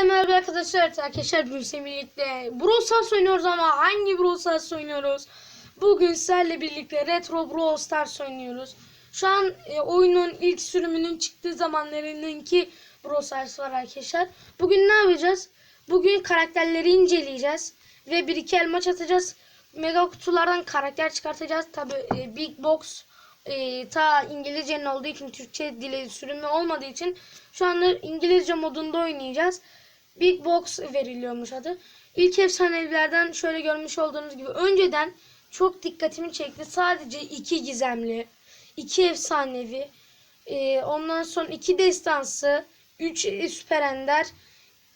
Herkese merhaba arkadaşlar. Arkadaşlar bugün birlikte Brawl Stars oynuyoruz ama hangi Brawl Stars oynuyoruz? Bugün sizlerle birlikte Retro Brawl Stars oynuyoruz. Şu an e, oyunun ilk sürümünün çıktığı zamanlarınınki Brawl Stars var arkadaşlar. Bugün ne yapacağız? Bugün karakterleri inceleyeceğiz. Ve bir iki el maç atacağız. Mega kutulardan karakter çıkartacağız. Tabi e, Big Box e, ta İngilizcenin olduğu için Türkçe dili sürümü olmadığı için şu anda İngilizce modunda oynayacağız. Big Box veriliyormuş adı. İlk efsanelerden şöyle görmüş olduğunuz gibi önceden çok dikkatimi çekti. Sadece iki gizemli, iki efsanevi, e, ondan sonra iki destansı, üç e, süper ender,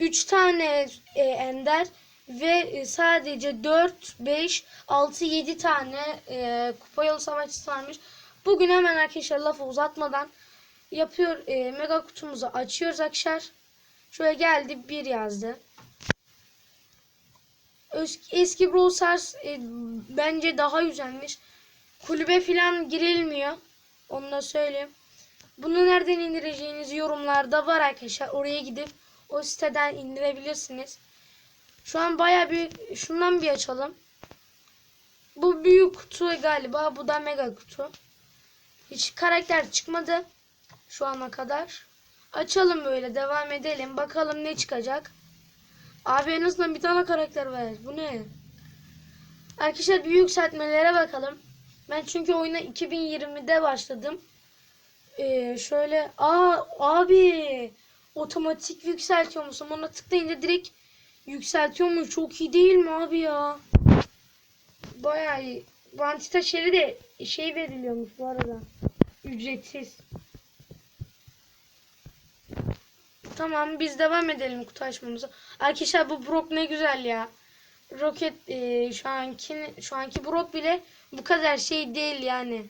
üç tane e, ender ve e, sadece 4, 5, 6, 7 tane e, kupa yolu savaşçısı varmış. Bugün hemen arkadaşlar lafı uzatmadan yapıyor e, mega kutumuzu açıyoruz arkadaşlar. Şöyle geldi bir yazdı. Öz- Eski Brawl Stars e, bence daha güzelmiş. Kulübe falan girilmiyor. Onu da söyleyeyim. Bunu nereden indireceğiniz yorumlarda var arkadaşlar. Oraya gidip o siteden indirebilirsiniz. Şu an baya bir şundan bir açalım. Bu büyük kutu galiba. Bu da mega kutu. Hiç karakter çıkmadı şu ana kadar. Açalım böyle devam edelim. Bakalım ne çıkacak. Abi en azından bir tane karakter ver. Bu ne? Arkadaşlar bir yükseltmelere bakalım. Ben çünkü oyuna 2020'de başladım. Ee, şöyle aa abi otomatik yükseltiyor musun? Ona tıklayınca direkt yükseltiyor mu? Çok iyi değil mi abi ya? Bayağı iyi. Vantita şeri şey veriliyormuş bu arada. Ücretsiz. Tamam biz devam edelim kutu açmamıza. Arkadaşlar bu Brock ne güzel ya. Roket e, şu anki şu anki Brock bile bu kadar şey değil yani.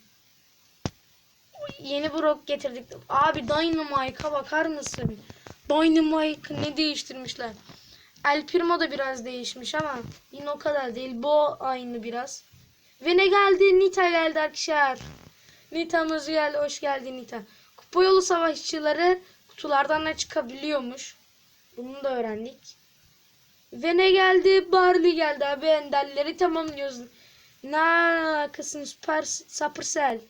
Yeni Brock getirdik. Abi Dynamite'a bakar mısın? Dynamite ne değiştirmişler. El Primo da biraz değişmiş ama yine o kadar değil. Bu aynı biraz. Ve ne geldi? Nita geldi arkadaşlar. Nita'mız geldi. Hoş geldin Nita. Kupa yolu savaşçıları kutulardan da çıkabiliyormuş. Bunu da öğrendik. Ve ne geldi? Barley geldi abi. Enderleri tamamlıyoruz. Ne alakasın? Süper Supercell.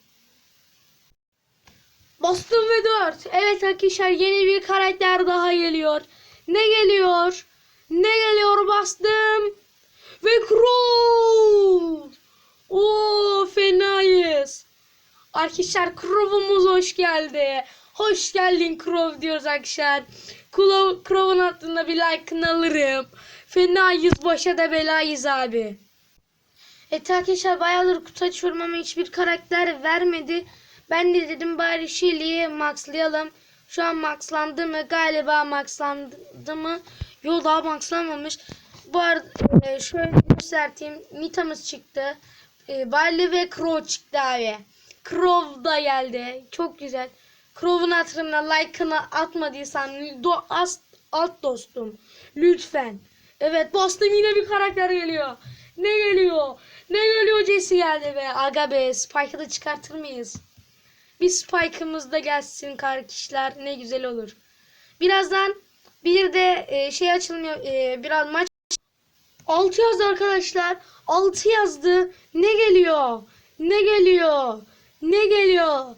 Bastım ve 4. Evet arkadaşlar yeni bir karakter daha geliyor. Ne geliyor? Ne geliyor bastım. Ve Crow. Oo. Arkadaşlar Crow'umuz hoş geldi. Hoş geldin Crow diyoruz arkadaşlar. Crow'un altında bir like'ını alırım. Fenayız başa da belayız abi. Evet arkadaşlar bayağıdır kutu açıyorum hiçbir karakter vermedi. Ben de dedim bari Shelly'yi maxlayalım. Şu an maxlandı mı? Galiba maxlandı mı? Yo daha maxlanmamış. Bu arada e, şöyle göstereyim. Nita'mız çıktı. E, ve Crow çıktı abi. Crow geldi. Çok güzel. Crow'un hatırına like'ını atmadıysan do, as, alt dostum. Lütfen. Evet bastım yine bir karakter geliyor. Ne geliyor? Ne geliyor Jesse geldi be. Aga be Spike'ı da çıkartır mıyız? Bir Spike'ımız da gelsin kardeşler. Ne güzel olur. Birazdan bir de e, şey açılmıyor. E, biraz maç 6 yazdı arkadaşlar. 6 yazdı. Ne geliyor? Ne geliyor? Ne geliyor?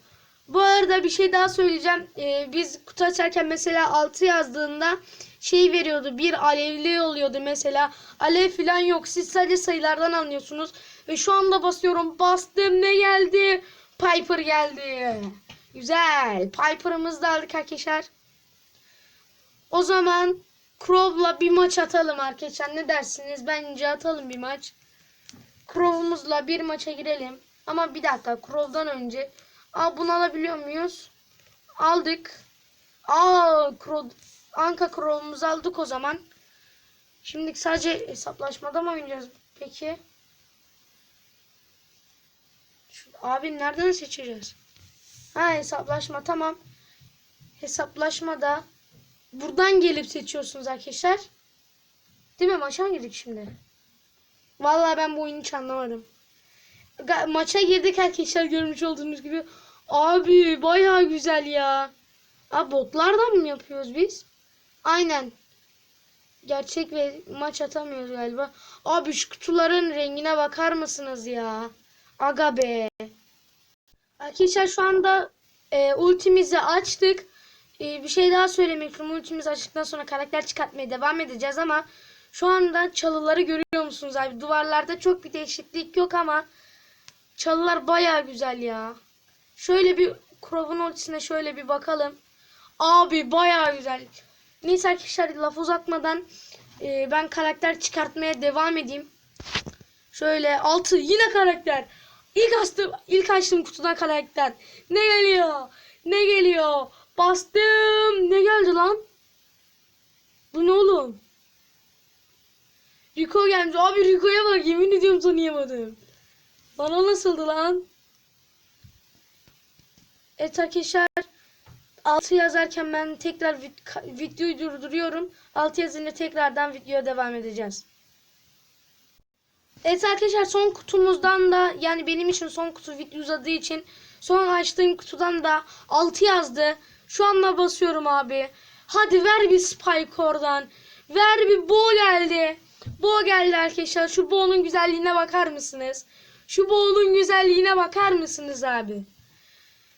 Bu arada bir şey daha söyleyeceğim. Ee, biz kutu açarken mesela 6 yazdığında şey veriyordu. Bir alevli oluyordu mesela. Alev falan yok. Siz sadece sayılardan anlıyorsunuz. Ve şu anda basıyorum. Bastım ne geldi? Piper geldi. Güzel. Piper'ımızı da aldık arkadaşlar. O zaman Crow'la bir maç atalım arkadaşlar. Ne dersiniz? Bence atalım bir maç. Crow'umuzla bir maça girelim. Ama bir dakika Crow'dan önce. Aa bunu alabiliyor muyuz? Aldık. Aa Crow, Anka Crow'umuzu aldık o zaman. Şimdi sadece hesaplaşmada mı oynayacağız peki? Şu, abi nereden seçeceğiz? Ha hesaplaşma tamam. Hesaplaşmada buradan gelip seçiyorsunuz arkadaşlar. Değil mi? Maça mı girdik şimdi? Vallahi ben bu oyunu hiç anlamadım. Maça girdik arkadaşlar görmüş olduğunuz gibi. Abi bayağı güzel ya. Abi botlardan mı yapıyoruz biz? Aynen. gerçek ve maç atamıyoruz galiba. Abi şu kutuların rengine bakar mısınız ya? Aga be. Arkadaşlar şu anda e, ultimizi açtık. E, bir şey daha söylemek istiyorum. Ultimizi açtıktan sonra karakter çıkartmaya devam edeceğiz ama şu anda çalıları görüyor musunuz abi? Duvarlarda çok bir değişiklik yok ama çalılar baya güzel ya. Şöyle bir Crow'un ultisine şöyle bir bakalım. Abi baya güzel. Neyse arkadaşlar laf uzatmadan e, ben karakter çıkartmaya devam edeyim. Şöyle altı yine karakter. İlk açtım, ilk açtım kutudan karakter. Ne geliyor? Ne geliyor? Bastım. Ne geldi lan? Bu ne oğlum? Rico gelmiş. Abi Rico'ya bak yemin ediyorum tanıyamadım. Bana nasıldı lan? Evet arkadaşlar 6 yazarken ben tekrar videoyu durduruyorum. 6 yazınca tekrardan videoya devam edeceğiz. Evet arkadaşlar son kutumuzdan da yani benim için son kutu video uzadığı için son açtığım kutudan da 6 yazdı. Şu anda basıyorum abi. Hadi ver bir spike oradan. Ver bir bo geldi. Bo geldi arkadaşlar. Şu bo'nun güzelliğine bakar mısınız? Şu bo'nun güzelliğine bakar mısınız abi?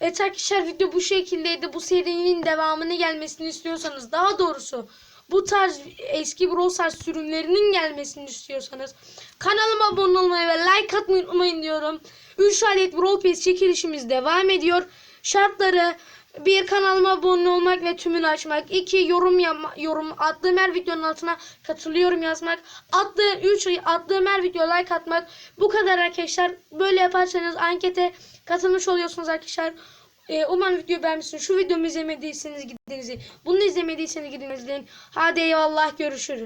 Evet arkadaşlar video bu şekildeydi. Bu serinin devamını gelmesini istiyorsanız daha doğrusu bu tarz eski Brawl Stars sürümlerinin gelmesini istiyorsanız kanalıma abone olmayı ve like atmayı unutmayın diyorum. 3 adet Brawl çekilişimiz devam ediyor. Şartları bir kanalıma abone olmak ve tümünü açmak. 2 yorum yapma, yorum attığım her videonun altına katılıyorum yazmak. Attığı 3 attığım her video like atmak. Bu kadar arkadaşlar. Böyle yaparsanız ankete katılmış oluyorsunuz arkadaşlar. Ee, umarım videoyu beğenmişsiniz. Şu videomu izlemediyseniz gidiniz. izleyin. Bunu izlemediyseniz gidin izleyin. Hadi eyvallah görüşürüz.